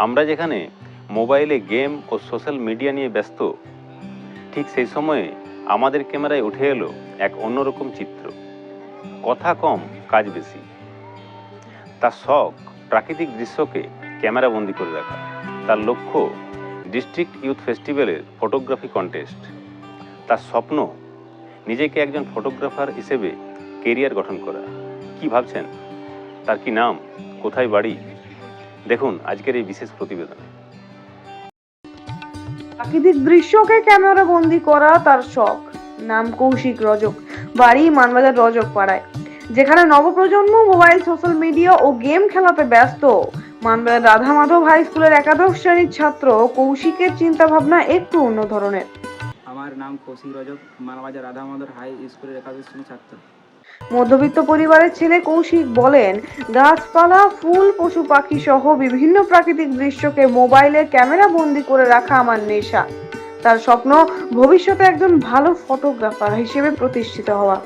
আমরা যেখানে মোবাইলে গেম ও সোশ্যাল মিডিয়া নিয়ে ব্যস্ত, ঠিক সেই সময়ে আমাদের ক্যামেরায় উঠে এলো এক অন্যরকম চিত্র। কথা কম, কাজ বেশি। তার শখ, প্রাকৃতিক দৃশ্যকে ক্যামেরাবন্দি করে রাখা তার লক্ষ্য ডিস্ট্রিক্ট ইউথ ফেস্টিভ্যালের ফটোগ্রাফি কন্টেস্ট। তার স্বপ্ন, নিজেকে একজন ফটোগ্রাফার হিসেবে কেরিয়ার গঠন করা। কি ভাবছেন? তার কি নাম? কোথায় বাড়ি? দেখুন আজকের এই বিশেষ প্রতিবেদনে। প্রাকৃতিক দৃশ্যকে ক্যামেরা বন্দি করা তার শখ। নাম কৌশিক রজক বাড়ি মানবাজার রজক পাড়ায় যেখানে নবপ্রজন্ম মোবাইল সোশ্যাল মিডিয়া ও গেম খেলাতে ব্যস্ত। মানবাজার রাধা মাধব হাই স্কুলের একাদশ শ্রেণির ছাত্র কৌশিকের চিন্তা ভাবনা একটু অন্য ধরনের। আমার নাম কৌশিক রজক মানবাজার রাধা মাধব হাই স্কুলের একাদশ শ্রেণির ছাত্র। মধ্যবিত্ত পরিবারের ছেলে কৌশিক বলেন গাছপালা ফুল পশু পাখি সহ বিভিন্ন প্রাকৃতিক দৃশ্যকে মোবাইলে ক্যামেরা বন্দি করে রাখা আমার নেশা। তার স্বপ্ন ভবিষ্যতে একজন ভালো ফটোগ্রাফার হিসেবে প্রতিষ্ঠিত হওয়া।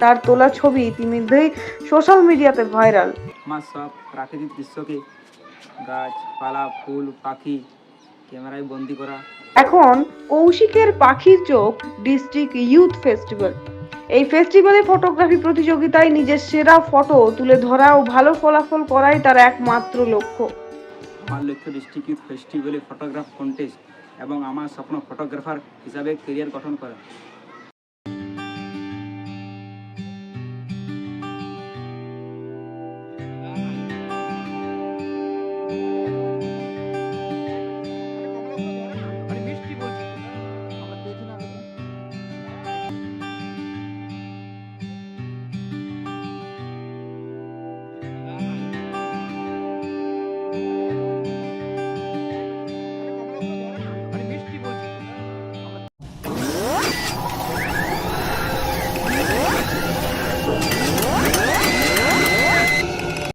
তার তোলা ছবি ইতিমধ্যেই সোশ্যাল মিডিয়াতে ভাইরাল। আমার সব প্রাকৃতিক দৃশ্যকে গাছপালা ফুল পাখি ক্যামেরায় বন্দি করা। এখন কৌশিকের পাখির চোখ ডিস্ট্রিক্ট ইউথ ফেস্টিভ্যাল। এই ফেস্টিভ্যালে ফটোগ্রাফি প্রতিযোগিতায় নিজের সেরা ফটো তুলে ধরা ও ভালো ফলাফল করাই তার একমাত্র লক্ষ্য। আমার লক্ষ্য ডিস্ট্রিক্ট ফেস্টিভ্যালে ফটোগ্রাফ কন্টেস্ট এবং আমার স্বপ্ন ফটোগ্রাফার হিসাবে কেরিয়ার গঠন করা।